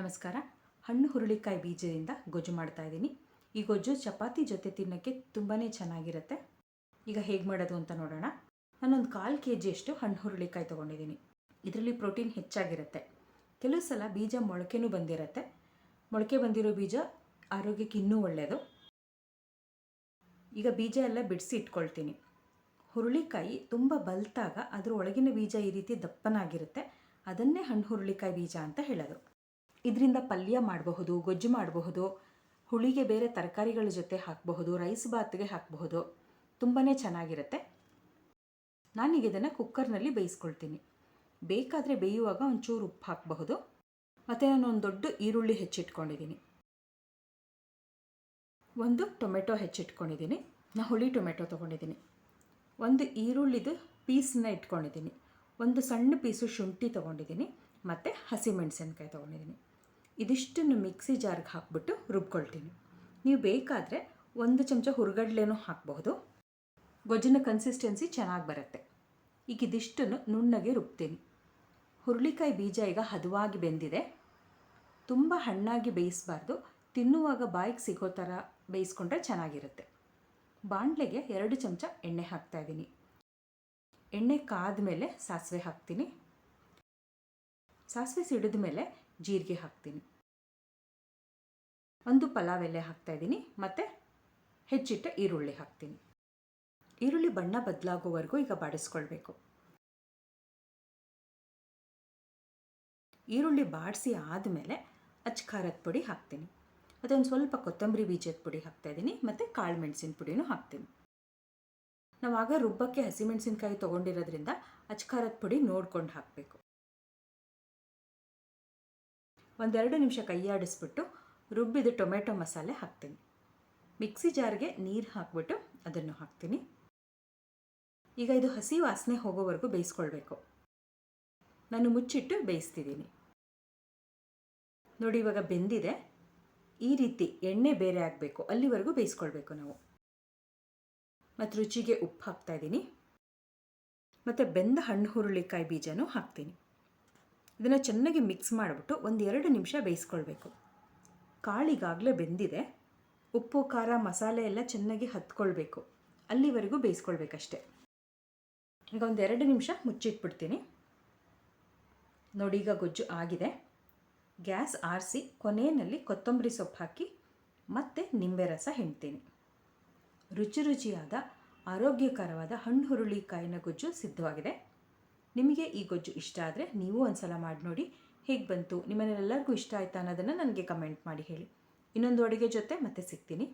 ನಮಸ್ಕಾರ. ಹಣ್ಣು ಹುರುಳಿಕಾಯಿ ಬೀಜದಿಂದ ಗೊಜ್ಜು ಮಾಡ್ತಾ ಇದ್ದೀನಿ. ಈ ಗೊಜ್ಜು ಚಪಾತಿ ಜೊತೆ ತಿನ್ನೋಕ್ಕೆ ತುಂಬಾ ಚೆನ್ನಾಗಿರುತ್ತೆ. ಈಗ ಹೇಗೆ ಮಾಡೋದು ಅಂತ ನೋಡೋಣ. ನಾನೊಂದು ಕಾಲು ಕೆ ಜಿಯಷ್ಟು ಹಣ್ಣು ಹುರುಳಿಕಾಯಿ ತೊಗೊಂಡಿದ್ದೀನಿ. ಇದರಲ್ಲಿ ಪ್ರೋಟೀನ್ ಹೆಚ್ಚಾಗಿರುತ್ತೆ. ಕೆಲವು ಸಲ ಬೀಜ ಮೊಳಕೆನೂ ಬಂದಿರುತ್ತೆ. ಮೊಳಕೆ ಬಂದಿರೋ ಬೀಜ ಆರೋಗ್ಯಕ್ಕೆ ಇನ್ನೂ ಒಳ್ಳೆಯದು ಈಗ ಬೀಜ ಎಲ್ಲ ಬಿಡಿಸಿ ಇಟ್ಕೊಳ್ತೀನಿ. ಹುರುಳಿಕಾಯಿ ತುಂಬ ಬಲ್ತಾಗ ಅದರ ಒಳಗಿನ ಬೀಜ ಈ ರೀತಿ ದಪ್ಪನಾಗಿರುತ್ತೆ. ಅದನ್ನೇ ಹಣ್ಣು ಹುರುಳಿಕಾಯಿ ಬೀಜ ಅಂತ ಹೇಳೋದು. ಇದರಿಂದ ಪಲ್ಯ ಮಾಡಬಹುದು, ಗೊಜ್ಜು ಮಾಡಬಹುದು, ಹುಳಿಗೆ ಬೇರೆ ತರಕಾರಿಗಳ ಜೊತೆ ಹಾಕಬಹುದು ರೈಸ್ ಬಾತ್ಗೆ ಹಾಕಬಹುದು ತುಂಬಾ ಚೆನ್ನಾಗಿರುತ್ತೆ. ನಾನೀಗ ಇದನ್ನು ಕುಕ್ಕರ್ನಲ್ಲಿ ಬೇಯಿಸ್ಕೊಳ್ತೀನಿ. ಬೇಕಾದರೆ ಬೇಯುವಾಗ ಒಂಚೂರು ಉಪ್ಪು ಹಾಕಬಹುದು. ಮತ್ತು ನಾನು ಒಂದು ದೊಡ್ಡ ಈರುಳ್ಳಿ ಹೆಚ್ಚಿಟ್ಕೊಂಡಿದ್ದೀನಿ ಒಂದು ಟೊಮೆಟೊ ಹೆಚ್ಚಿಟ್ಕೊಂಡಿದ್ದೀನಿ ನಾನು ಹುಳಿ ಟೊಮೆಟೊ ತೊಗೊಂಡಿದ್ದೀನಿ ಒಂದು ಈರುಳ್ಳಿದು ಪೀಸನ್ನ ಇಟ್ಕೊಂಡಿದ್ದೀನಿ ಒಂದು ಸಣ್ಣ ಪೀಸು ಶುಂಠಿ ತೊಗೊಂಡಿದ್ದೀನಿ ಮತ್ತು ಹಸಿಮೆಣಸಿನ್ಕಾಯಿ ತೊಗೊಂಡಿದ್ದೀನಿ ಇದಿಷ್ಟನ್ನು ಮಿಕ್ಸಿ ಜಾರ್ಗೆ ಹಾಕ್ಬಿಟ್ಟು ರುಬ್ಕೊಳ್ತೀನಿ. ನೀವು ಬೇಕಾದರೆ ಒಂದು ಚಮಚ ಹುರುಗಡ್ಲೆನೂ ಹಾಕಬಹುದು ಗೊಜ್ಜಿನ ಕನ್ಸಿಸ್ಟೆನ್ಸಿ ಚೆನ್ನಾಗಿ ಬರುತ್ತೆ. ಈಗ ಇದಿಷ್ಟನ್ನು ನುಣ್ಣಗೆ ರುಬ್ತೀನಿ. ಹುರುಳಿಕಾಯಿ ಬೀಜ ಈಗ ಹದವಾಗಿ ಬೆಂದಿದೆ. ತುಂಬ ಹಣ್ಣಾಗಿ ಬೇಯಿಸಬಾರ್ದು. ತಿನ್ನುವಾಗ ಬಾಯಿಗೆ ಸಿಗೋ ಥರ ಬೇಯಿಸ್ಕೊಂಡ್ರೆ ಚೆನ್ನಾಗಿರುತ್ತೆ. ಬಾಣಲೆಗೆ ಎರಡು ಚಮಚ ಎಣ್ಣೆ ಹಾಕ್ತಾಯಿದ್ದೀನಿ ಎಣ್ಣೆ ಕಾದ ಮೇಲೆ ಸಾಸಿವೆ ಹಾಕ್ತೀನಿ. ಸಾಸಿವೆ ಸಿಡಿದ ಮೇಲೆ ಜೀರಿಗೆ ಹಾಕ್ತೀನಿ. ಒಂದು ಪಲಾವ್ ಎಲೆ ಹಾಕ್ತಾಯಿದ್ದೀನಿ ಮತ್ತು ಹೆಚ್ಚಿಟ್ಟ ಈರುಳ್ಳಿ ಹಾಕ್ತೀನಿ. ಈರುಳ್ಳಿ ಬಣ್ಣ ಬದಲಾಗೋವರೆಗೂ ಈಗ ಬಾಡಿಸ್ಕೊಳ್ಬೇಕು. ಈರುಳ್ಳಿ ಬಾಡಿಸಿ ಆದಮೇಲೆ ಅಚ್ಚ ಖಾರದ ಪುಡಿ ಹಾಕ್ತೀನಿ. ಒಂದು ಸ್ವಲ್ಪ ಕೊತ್ತಂಬರಿ ಬೀಜದ ಪುಡಿ ಹಾಕ್ತಾಯಿದ್ದೀನಿ ಮತ್ತು ಕಾಳು ಮೆಣಸಿನ ಪುಡಿನೂ ಹಾಕ್ತೀನಿ. ನಾವು ಆಗ ರುಬ್ಬಕ್ಕೆ ಹಸಿಮೆಣಸಿನ್ಕಾಯಿ ತೊಗೊಂಡಿರೋದ್ರಿಂದ ಖಾರದ ಪುಡಿ ನೋಡ್ಕೊಂಡು ಹಾಕಬೇಕು. ಒಂದೆರಡು ನಿಮಿಷ ಕೈಯಾಡಿಸ್ಬಿಟ್ಟು ರುಬ್ಬಿದ ಟೊಮೆಟೊ ಮಸಾಲೆ ಹಾಕ್ತೀನಿ. ಮಿಕ್ಸಿ ಜಾರ್ಗೆ ನೀರು ಹಾಕ್ಬಿಟ್ಟು ಅದನ್ನು ಹಾಕ್ತೀನಿ. ಈಗ ಇದು ಹಸಿ ವಾಸನೆ ಹೋಗೋವರೆಗೂ ಬೇಯಿಸ್ಕೊಳ್ಬೇಕು. ನಾನು ಮುಚ್ಚಿಟ್ಟು ಬೇಯಿಸ್ತಿದ್ದೀನಿ. ನೋಡಿ, ಇವಾಗ ಬೆಂದಿದೆ. ಈ ರೀತಿ ಎಣ್ಣೆ ಬೇರೆ ಆಗಬೇಕು ಅಲ್ಲಿವರೆಗೂ ಬೇಯಿಸ್ಕೊಳ್ಬೇಕು ನಾವು. ಮತ್ತು ರುಚಿಗೆ ಉಪ್ಪು ಹಾಕ್ತಾಯಿದ್ದೀನಿ ಮತ್ತು ಬೆಂದ ಹಣ್ಣು ಹುರುಳಿಕಾಯಿ ಬೀಜನೂ ಹಾಕ್ತೀನಿ. ಇದನ್ನು ಚೆನ್ನಾಗಿ ಮಿಕ್ಸ್ ಮಾಡಿಬಿಟ್ಟು ಒಂದು ಎರಡು ನಿಮಿಷ ಬೇಯಿಸ್ಕೊಳ್ಬೇಕು. ಕಾಳಿಗಾಗಲೇ ಬೆಂದಿದೆ. ಉಪ್ಪು, ಖಾರ, ಮಸಾಲೆ ಎಲ್ಲ ಚೆನ್ನಾಗಿ ಹತ್ಕೊಳ್ಬೇಕು. ಅಲ್ಲಿವರೆಗೂ ಬೇಯಿಸ್ಕೊಳ್ಬೇಕಷ್ಟೆ. ಈಗ ಒಂದು ಎರಡು ನಿಮಿಷ ಮುಚ್ಚಿಟ್ಬಿಡ್ತೀನಿ. ನೋಡಿ, ಈಗ ಗೊಜ್ಜು ಆಗಿದೆ. ಗ್ಯಾಸ್ ಆರಿಸಿ ಕೊನೆಯಲ್ಲಿ ಕೊತ್ತಂಬರಿ ಸೊಪ್ಪು ಹಾಕಿ ಮತ್ತೆ ನಿಂಬೆ ರಸ ಹಿಂಡ್ತೀನಿ. ರುಚಿ ರುಚಿಯಾದ, ಆರೋಗ್ಯಕರವಾದ ಹಣ್ಣು ಹುರುಳಿಕಾಯಿನ ಗೊಜ್ಜು ಸಿದ್ಧವಾಗಿದೆ. ನಿಮಗೆ ಈ ಗೊಜ್ಜು ಇಷ್ಟ ಆದರೆ ನೀವು ಒಂದು ಸಲ ಮಾಡಿ ನೋಡಿ ಹೇಗೆ ಬಂತು. ನಿಮ್ಮನೆಲ್ಲರಿಗೂ ಇಷ್ಟ ಆಯ್ತಾ ಅನ್ನೋದನ್ನು ನನಗೆ ಕಮೆಂಟ್ ಮಾಡಿ ಹೇಳಿ. ಇನ್ನೊಂದು ಅಡುಗೆ ಜೊತೆ ಮತ್ತೆ ಸಿಗ್ತೀನಿ.